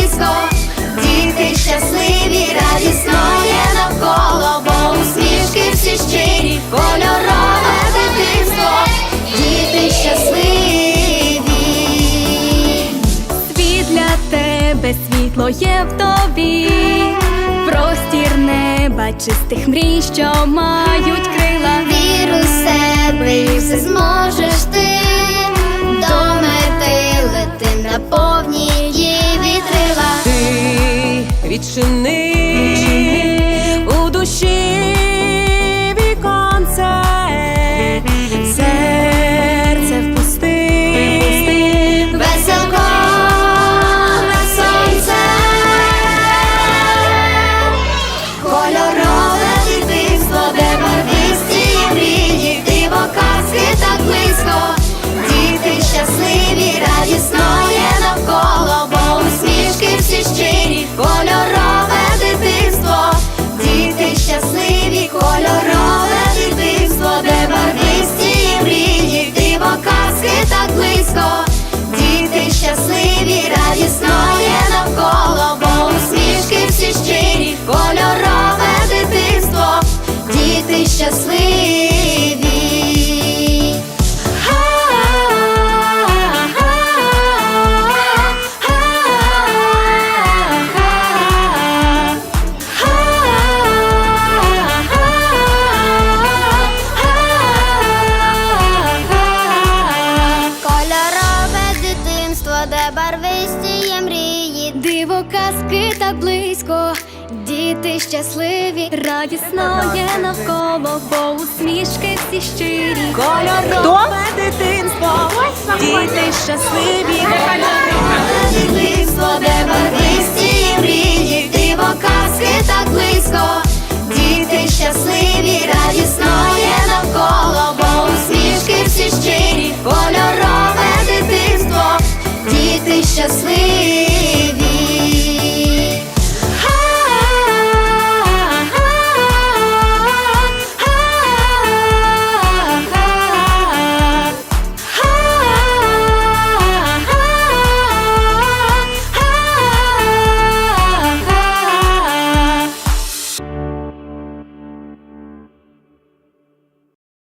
близько, діти щасливі, радісно є навколо, бо усмішки всі щирі, кольорове дитинство, діти щасливі. світ для тебе, світло є в тобі, простір неба, чистих мрій, що мають крила. Вір у себе і все зможеш ти Ти де барвистіє мрії, диво казки так близько, діти щасливі, радісно є навколо, бо усмішки всі щирі, кольорове дитинство, діти щасливі, кольорове дитинство, де барвистіє мрії, диво казки так близько, діти щасливі.